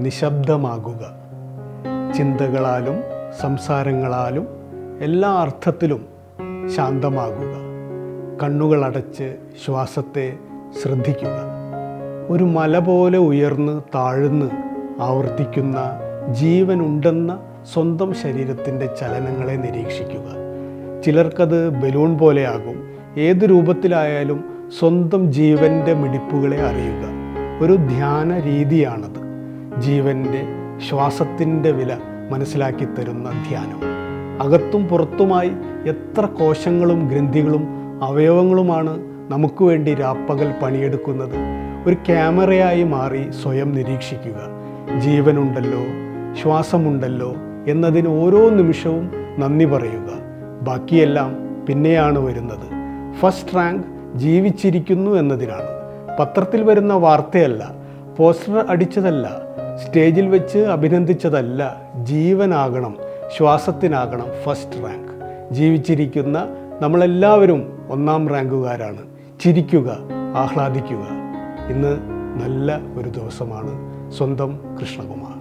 നിശബ്ദമാകുക. ചിന്തകളാലും സംസാരങ്ങളാലും എല്ലാ അർത്ഥത്തിലും ശാന്തമാകുക. കണ്ണുകളടച്ച് ശ്വാസത്തെ ശ്രദ്ധിക്കുക. ഒരു മല പോലെ ഉയർന്ന് താഴ്ന്ന് ആവർത്തിക്കുന്ന ജീവനുണ്ടെന്ന സ്വന്തം ശരീരത്തിന്റെ ചലനങ്ങളെ നിരീക്ഷിക്കുക. ചിലർക്കത് ബലൂൺ പോലെയാകും. ഏത് രൂപത്തിലായാലും സ്വന്തം ജീവന്റെ മിടിപ്പുകളെ അറിയുക. ഒരു ധ്യാന രീതിയാണത് ജീവന്റെ ശ്വാസത്തിന്റെ വില മനസ്സിലാക്കി തരുന്ന ധ്യാനം. അകത്തും പുറത്തുമായി എത്ര കോശങ്ങളും ഗ്രന്ഥികളും അവയവങ്ങളുമാണ് നമുക്ക് വേണ്ടി രാപ്പകൽ പണിയെടുക്കുന്നത്. ഒരു ക്യാമറയായി മാറി സ്വയം നിരീക്ഷിക്കുക. ജീവനുണ്ടല്ലോ ശ്വാസമുണ്ടല്ലോ എന്നതിന് ഓരോ നിമിഷവും നന്ദി പറയുക. ബാക്കിയെല്ലാം പിന്നെയാണ് വരുന്നത്. ഫസ്റ്റ് റാങ്ക് ജീവിച്ചിരിക്കുന്നു എന്നതിനാണ്. പത്രത്തിൽ വരുന്ന വാർത്തയല്ല പോസ്റ്റർ അടിച്ചതല്ല സ്റ്റേജിൽ വെച്ച് അഭിനന്ദിച്ചതല്ല ജീവനാകണം ശ്വാസത്തിനാകണം ഫസ്റ്റ് റാങ്ക്. ജീവിച്ചിരിക്കുന്ന നമ്മളെല്ലാവരും ഒന്നാം റാങ്കുകാരാണ്. ചിരിക്കുക ആഹ്ലാദിക്കുക. ഇന്ന് നല്ല ഒരു ദിവസമാണ്. സ്വന്തം കൃഷ്ണകുമാർ.